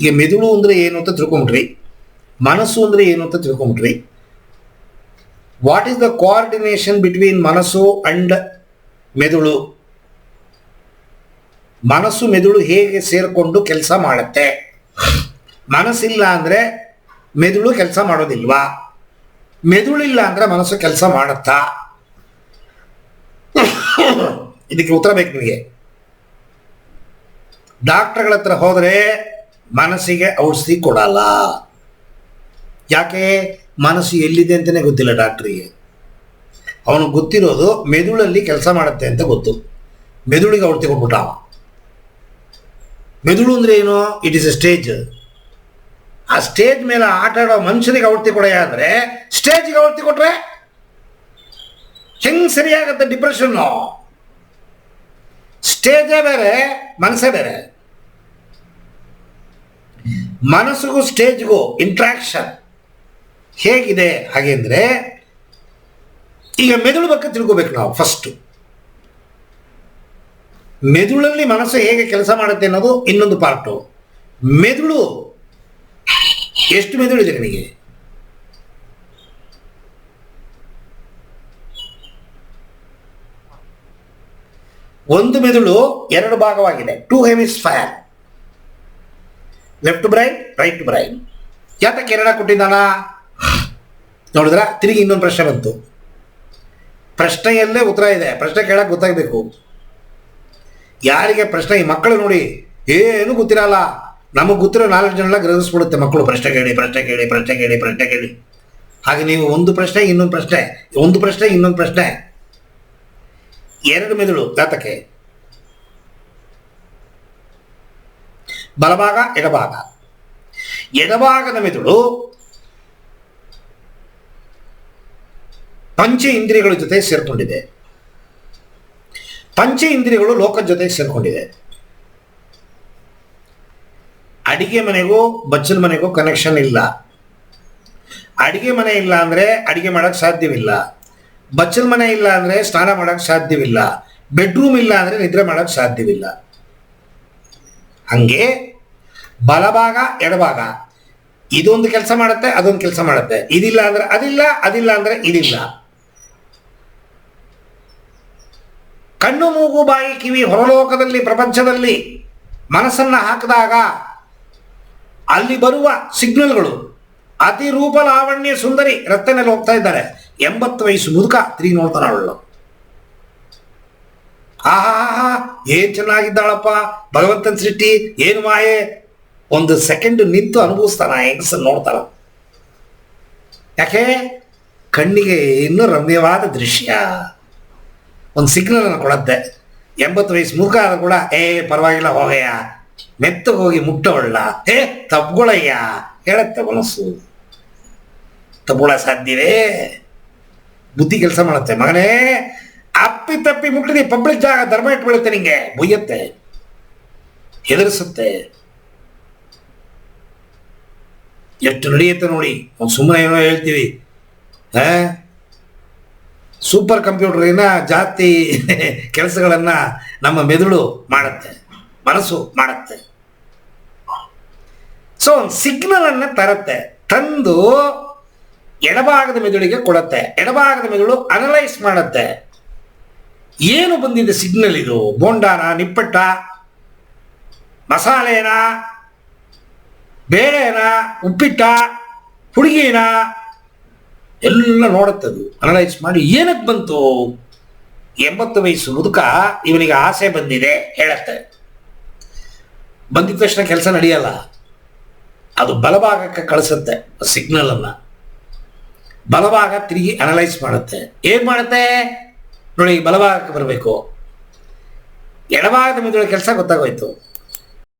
ಈಗ ಮೆದುಳು ಅಂದ್ರೆ ಏನು ಅಂತ ತಿಳ್ಕೊಂಬಿಟ್ರಿ. ಮನಸ್ಸು ಅಂದ್ರೆ ಏನು ಅಂತ ತಿಳ್ಕೊಂಬಿಟ್ರಿ. What is the coordination between ಮನಸ್ಸು ಅಂಡ್ ಮೆದುಳು? ಮನಸ್ಸು ಮೆದುಳು ಹೇಗೆ ಸೇರಿಕೊಂಡು ಕೆಲಸ ಮಾಡುತ್ತೆ? ಮನಸ್ಸಿಲ್ಲ ಅಂದ್ರೆ ಮೆದುಳು ಕೆಲಸ ಮಾಡೋದಿಲ್ವಾ? ಮೆದುಳಿಲ್ಲ ಅಂದ್ರೆ ಮನಸ್ಸು ಕೆಲಸ ಮಾಡುತ್ತಾ? ಇದಕ್ಕೆ ಉತ್ತರ ಬೇಕು ನಿಮಗೆ. ಡಾಕ್ಟರ್ಗಳ ಹತ್ರ ಹೋದರೆ ಮನಸ್ಸಿಗೆ ಔಷಧಿ ಕೊಡಲ್ಲ. ಯಾಕೆ? ಮನಸ್ಸು ಎಲ್ಲಿದೆ ಅಂತಲೇ ಗೊತ್ತಿಲ್ಲ ಡಾಕ್ಟ್ರಿಗೆ ಅವನಿಗೆ ಗೊತ್ತಿರೋದು ಮೆದುಳಲ್ಲಿ ಕೆಲಸ ಮಾಡುತ್ತೆ ಅಂತ ಗೊತ್ತು. ಮೆದುಳಿಗೆ ಔಷಧಿ ಕೊಟ್ಬಿಟ್ಟ ಅವ. ಮೆದುಳು ಅಂದ್ರೆ ಏನು? ಇಟ್ ಇಸ್ ಎ ಸ್ಟೇಜ್ ಆ ಸ್ಟೇಜ್ ಮೇಲೆ ಆಟ ಆಡೋ ಮನುಷ್ಯನಿಗೆ ಔಷಧಿ ಕೊಡ ಅಂದ್ರೆ ಸ್ಟೇಜ್ಗೆ ಔಷಧಿ ಕೊಟ್ರೆ ಹೆಂಗ್ ಸರಿಯಾಗತ್ತೆ ಡಿಪ್ರೆಷನ್ನು ಸ್ಟೇಜೇ ಬೇರೆ, ಮನಸ್ಸೇ ಬೇರೆ. ಮನಸ್ಸಿಗೂ ಸ್ಟೇಜ್ಗೂ ಇಂಟ್ರಾಕ್ಷನ್ ಹೇಗಿದೆ? ಹಾಗೆ ಅಂದರೆ ಈಗ ಮೆದುಳು ಬಗ್ಗೆ ತಿಳ್ಕೋಬೇಕು ನಾವು ಫಸ್ಟು ಮೆದುಳಲ್ಲಿ ಮನಸ್ಸು ಹೇಗೆ ಕೆಲಸ ಮಾಡುತ್ತೆ ಅನ್ನೋದು ಇನ್ನೊಂದು ಪಾರ್ಟು ಮೆದುಳು, ಎಷ್ಟು ಮೆದುಳು ಇದೆ ನಿಮಗೆ? ಒಂದು ಮೆದುಳು ಎರಡು ಭಾಗವಾಗಿದೆ. Two hemisphere left brain right brain ಯಾತ ಕೆರಡ ಕೊಟ್ಟಿದ್ದಾನ? ನೋಡಿದ್ರ? ತಿರುಗಿ ಇನ್ನೊಂದು ಪ್ರಶ್ನೆ ಬಂತು. ಪ್ರಶ್ನೆಯಲ್ಲೇ ಉತ್ತರ ಇದೆ. ಪ್ರಶ್ನೆ ಕೇಳಕ್ಕೆ ಗೊತ್ತಾಗಬೇಕು. ಯಾರಿಗೆ ಪ್ರಶ್ನೆ? ಈ ಮಕ್ಕಳು ನೋಡಿ. ಏನು ಗೊತ್ತಿರಲ್ಲ ನಮಗೆ ಗೊತ್ತಿರೋ ನಾಲ್ಕು ಜನ ಗ್ರಹಿಸ್ಬಿಡುತ್ತೆ ಮಕ್ಕಳು. ಪ್ರಶ್ನೆ ಕೇಳಿ ಪ್ರಶ್ನೆ ಕೇಳಿ ಪ್ರಶ್ನೆ ಕೇಳಿ ಪ್ರಶ್ನೆ ಕೇಳಿ. ಹಾಗೆ ನೀವು ಒಂದು ಪ್ರಶ್ನೆ, ಇನ್ನೊಂದು ಪ್ರಶ್ನೆ, ಒಂದು ಪ್ರಶ್ನೆ, ಇನ್ನೊಂದು ಪ್ರಶ್ನೆ. ಎರಡು ಮೆದುಳು ಜಾತಕ್ಕೆ ಬಲಭಾಗ, ಎಡಭಾಗ. ಎಡಭಾಗದ ಮೆದುಳು ಪಂಚ ಇಂದ್ರಿಯಗಳ ಜೊತೆ ಸೇರಿಕೊಂಡಿದೆ. ಪಂಚ ಇಂದ್ರಿಯಗಳು ಲೋಕದ ಜೊತೆ ಸೇರಿಕೊಂಡಿದೆ. ಅಡಿಗೆ ಮನೆಗೂ, ಬಚ್ಚಲ ಮನೆಗೂ ಕನೆಕ್ಷನ್ ಇಲ್ಲ. ಅಡಿಗೆ ಮನೆ ಇಲ್ಲ ಅಂದ್ರೆ ಅಡಿಗೆ ಮಾಡಕ್ ಸಾಧ್ಯವಿಲ್ಲ. ಬಚ್ಚಲ ಮನೆ ಇಲ್ಲ ಅಂದ್ರೆ ಸ್ನಾನ ಮಾಡಕ್ ಸಾಧ್ಯವಿಲ್ಲ. ಬೆಡ್ರೂಮ್ ಇಲ್ಲ ಅಂದ್ರೆ ನಿದ್ರೆ ಮಾಡಕ್ ಸಾಧ್ಯವಿಲ್ಲ. ಹಂಗೆ ಬಲಭಾಗ, ಎಡಭಾಗ. ಇದೊಂದು ಕೆಲಸ ಮಾಡುತ್ತೆ, ಅದೊಂದು ಕೆಲಸ ಮಾಡುತ್ತೆ. ಇದಿಲ್ಲ ಅಂದ್ರೆ ಅದಿಲ್ಲ ಅದಿಲ್ಲ ಅಂದ್ರೆ ಇದಿಲ್ಲ. ಕಣ್ಣು, ಮೂಗು, ಬಾಯಿ, ಕಿವಿ ಹೊರಲೋಕದಲ್ಲಿ, ಪ್ರಪಂಚದಲ್ಲಿ ಮನಸ್ಸನ್ನ ಹಾಕಿದಾಗ ಅಲ್ಲಿ ಬರುವ ಸಿಗ್ನಲ್ಗಳು ಅತಿ ರೂಪ ಲಾವಣ್ಯ ಸುಂದರಿ ರತ್ನಲ್ಲಿ ಹೋಗ್ತಾ ಇದ್ದಾರೆ. ಎಂಬತ್ತು ವಯಸ್ಸು ಮುದುಕ ತಿರುಗಿ ನೋಡ್ತಾನ ಅವಳು. ಆಹಾ ಏನ್ ಚೆನ್ನಾಗಿದ್ದಾಳಪ್ಪ, ಭಗವಂತನ ಸೃಷ್ಟಿ, ಏನು ಮಾಯೆ ಒಂದು ಸೆಕೆಂಡ್ ನಿಂತು ಅನುಭವಿಸ್ತಾನ ಹೆಂಗಸ ನೋಡ್ತಾನ ಯಾಕೆ ಕಣ್ಣಿಗೆ ಇನ್ನೂ ರಮ್ಯವಾದ ದೃಶ್ಯ ಒಂದು ಸಿಗ್ನಲ್ ಅನ್ನು ಕೊಡತ್ತೆ ಎಂಬತ್ತು ವಯಸ್ಸು ಮುಖ ಆದ್ರೂ ಕೂಡ ಏ ಪರವಾಗಿಲ್ಲ ಹೋಗಯ್ಯ ಮೆತ್ತಗೆ ಹೋಗಿ ಮುಟ್ಟವಳ್ಳ ಏ ತಪ್ಗೊಳಯ್ಯ ಹೇಳತ್ತೆ ಮನಸ್ಸು ತಪ್ಗೊಳ ಸಾಧ್ಯವೇ ಬುದ್ಧಿ ಕೆಲಸ ಮಾಡುತ್ತೆ ಮಗನೇ ಅಪ್ಪಿ ತಪ್ಪಿ ಮುಟ್ಟಿದಿ ಪಬ್ಲಿಕ್ ಜಾಗ ಧರ್ಮ ಇಟ್ಬಿಡುತ್ತೆ ನಿಂಗೆ ಬುಯ್ಯತ್ತೆ ಹೆದರಿಸುತ್ತೆ ಎಷ್ಟು ನಡೆಯುತ್ತೆ ನೋಡಿ? ಒಂದು ಸುಮ್ಮನೆ ಏನೋ ಹೇಳ್ತೀವಿ. ಸೂಪರ್ ಕಂಪ್ಯೂಟರಿನ ಜಾಸ್ತಿ ಕೆಲಸಗಳನ್ನು ನಮ್ಮ ಮೆದುಳು ಮಾಡುತ್ತೆ. ಮನಸ್ಸು ಮಾಡುತ್ತೆ. ಸೊ ಒಂದು ಸಿಗ್ನಲನ್ನು ತರುತ್ತೆ. ತಂದು ಎಡಭಾಗದ ಮೆದುಳಿಗೆ ಕೊಡುತ್ತೆ. ಎಡಭಾಗದ ಮೆದುಳು ಅನಲೈಸ್ ಮಾಡುತ್ತೆ. ಏನು ಬಂದಿದೆ ಸಿಗ್ನಲ್ ಇದು? ಬೋಂಡಾನ, ನಿಪ್ಪಟ್ಟ, ಮಸಾಲೆನ? ಬೇಳೆನ ಉಪ್ಪಿಟ್ಟ, ಹುಡುಗಿನ ಎಲ್ಲ ನೋಡುತ್ತದು. ಅನಲೈಸ್ ಮಾಡಿ ಏನಕ್ಕೆ ಬಂತು? ಎಂಬತ್ತು ವಯಸ್ಸು ಮುದುಕ ಇವನಿಗೆ ಆಸೆ ಬಂದಿದೆ ಹೇಳತ್ತೆ. ಬಂದಿದ ತಕ್ಷಣ ಕೆಲಸ ನಡೆಯಲ್ಲ. ಅದು ಬಲಭಾಗಕ್ಕೆ ಕಳಿಸುತ್ತೆ ಸಿಗ್ನಲ್ ಅನ್ನ. ಬಲಭಾಗ ತಿರುಗಿ ಅನಲೈಸ್ ಮಾಡುತ್ತೆ. ಏನ್ ಮಾಡುತ್ತೆ? ನೋಡಿ, ಬಲಭಾಗಕ್ಕೆ ಬರಬೇಕು. ಎಡಭಾಗದ ಮಿದುಳ ಕೆಲಸ ಗೊತ್ತಾಗೋಯ್ತು.